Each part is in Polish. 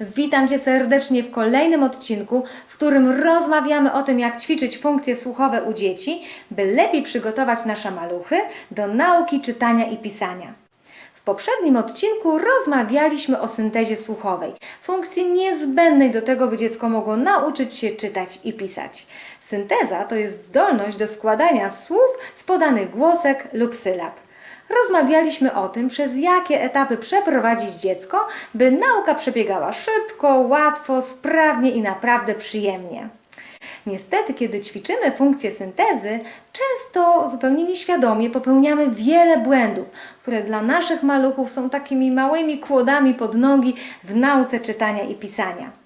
Witam Cię serdecznie w kolejnym odcinku, w którym rozmawiamy o tym, jak ćwiczyć funkcje słuchowe u dzieci, by lepiej przygotować nasze maluchy do nauki czytania i pisania. W poprzednim odcinku rozmawialiśmy o syntezie słuchowej, funkcji niezbędnej do tego, by dziecko mogło nauczyć się czytać i pisać. Synteza to jest zdolność do składania słów z podanych głosek lub sylab. Rozmawialiśmy o tym, przez jakie etapy przeprowadzić dziecko, by nauka przebiegała szybko, łatwo, sprawnie i naprawdę przyjemnie. Niestety, kiedy ćwiczymy funkcję syntezy, często zupełnie nieświadomie popełniamy wiele błędów, które dla naszych maluchów są takimi małymi kłodami pod nogi w nauce czytania i pisania.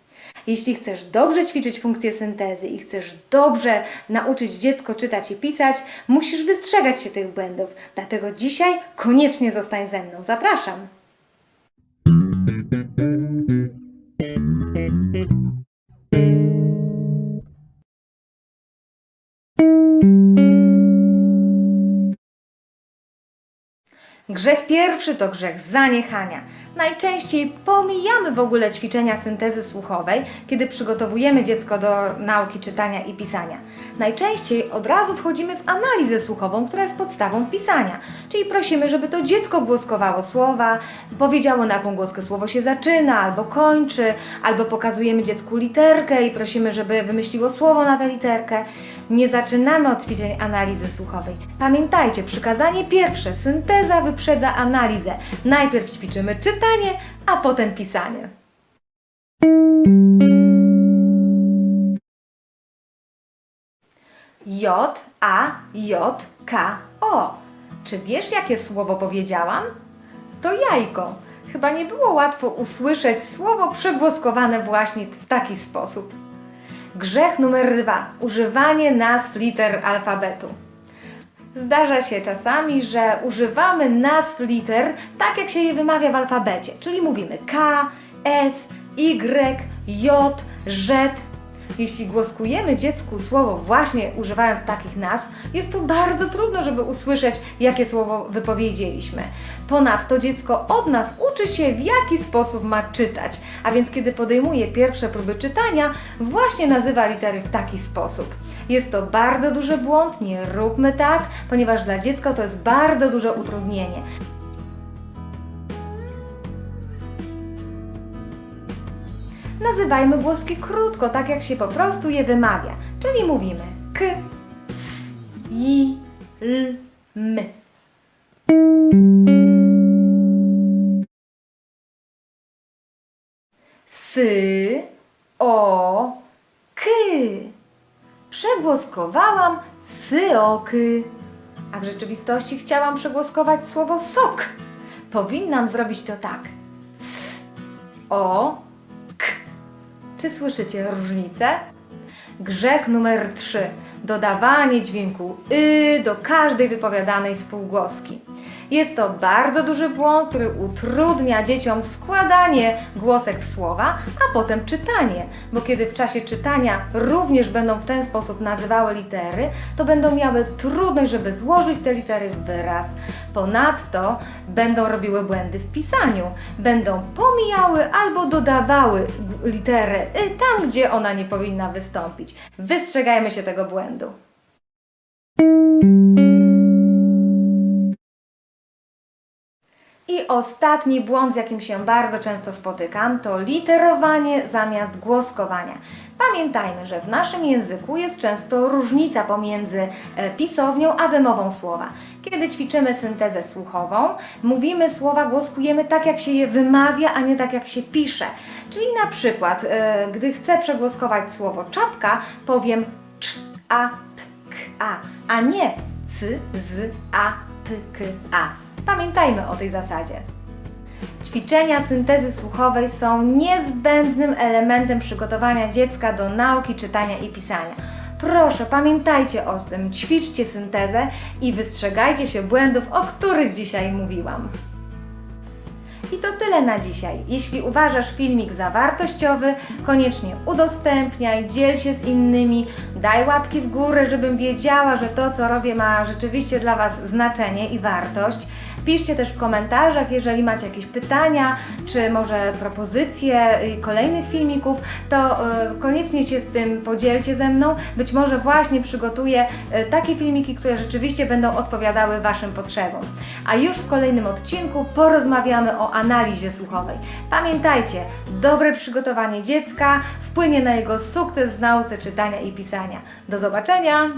Jeśli chcesz dobrze ćwiczyć funkcję syntezy i chcesz dobrze nauczyć dziecko czytać i pisać, musisz wystrzegać się tych błędów. Dlatego dzisiaj koniecznie zostań ze mną. Zapraszam. Grzech pierwszy to grzech zaniechania. Najczęściej pomijamy w ogóle ćwiczenia syntezy słuchowej, kiedy przygotowujemy dziecko do nauki czytania i pisania. Najczęściej od razu wchodzimy w analizę słuchową, która jest podstawą pisania. Czyli prosimy, żeby to dziecko głoskowało słowa, powiedziało na jaką głoskę słowo się zaczyna albo kończy, albo pokazujemy dziecku literkę i prosimy, żeby wymyśliło słowo na tę literkę. Nie zaczynamy od ćwiczeń analizy słuchowej. Pamiętajcie, przykazanie pierwsze, synteza wyprzedza analizę. Najpierw ćwiczymy czytanie, a potem pisanie. J, A, J, K, O. Czy wiesz, jakie słowo powiedziałam? To jajko. Chyba nie było łatwo usłyszeć słowo przegłoskowane właśnie w taki sposób. Grzech numer dwa. Używanie nazw liter alfabetu. Zdarza się czasami, że używamy nazw liter tak, jak się je wymawia w alfabecie, czyli mówimy K, S, Y, J, Z. Jeśli głoskujemy dziecku słowo właśnie używając takich nazw, jest to bardzo trudno, żeby usłyszeć, jakie słowo wypowiedzieliśmy. Ponadto dziecko od nas uczy się, w jaki sposób ma czytać, a więc kiedy podejmuje pierwsze próby czytania, właśnie nazywa litery w taki sposób. Jest to bardzo duży błąd, nie róbmy tak, ponieważ dla dziecka to jest bardzo duże utrudnienie. Nazywajmy głoski krótko, tak jak się po prostu je wymawia, czyli mówimy k, s, i, l, m. Sy, o, k. Przegłoskowałam syoky. A w rzeczywistości chciałam przegłoskować słowo sok. Powinnam zrobić to tak. S, o. Czy słyszycie różnicę? Grzech numer 3. Dodawanie dźwięku y do każdej wypowiadanej spółgłoski. Jest to bardzo duży błąd, który utrudnia dzieciom składanie głosek w słowa, a potem czytanie, bo kiedy w czasie czytania również będą w ten sposób nazywały litery, to będą miały trudność, żeby złożyć te litery w wyraz. Ponadto będą robiły błędy w pisaniu, będą pomijały albo dodawały literę y tam, gdzie ona nie powinna wystąpić. Wystrzegajmy się tego błędu. I ostatni błąd, z jakim się bardzo często spotykam, to literowanie zamiast głoskowania. Pamiętajmy, że w naszym języku jest często różnica pomiędzy e, pisownią a wymową słowa. Kiedy ćwiczymy syntezę słuchową, mówimy słowa, głoskujemy tak, jak się je wymawia, a nie tak, jak się pisze. Czyli na przykład, e, gdy chcę przegłoskować słowo czapka, powiem cz, a, p, k, a, a nie c, z, a, p, k, a. Pamiętajmy o tej zasadzie. Ćwiczenia syntezy słuchowej są niezbędnym elementem przygotowania dziecka do nauki czytania i pisania. Proszę, pamiętajcie o tym, ćwiczcie syntezę i wystrzegajcie się błędów, o których dzisiaj mówiłam. I to tyle na dzisiaj. Jeśli uważasz filmik za wartościowy, koniecznie udostępniaj, dziel się z innymi, daj łapki w górę, żebym wiedziała, że to, co robię, ma rzeczywiście dla Was znaczenie i wartość. Piszcie też w komentarzach, jeżeli macie jakieś pytania, czy może propozycje y, kolejnych filmików, to y, koniecznie się z tym podzielcie ze mną. Być może właśnie przygotuję y, takie filmiki, które rzeczywiście będą odpowiadały Waszym potrzebom. A już w kolejnym odcinku porozmawiamy o analizie słuchowej. Pamiętajcie, dobre przygotowanie dziecka wpłynie na jego sukces w nauce czytania i pisania. Do zobaczenia!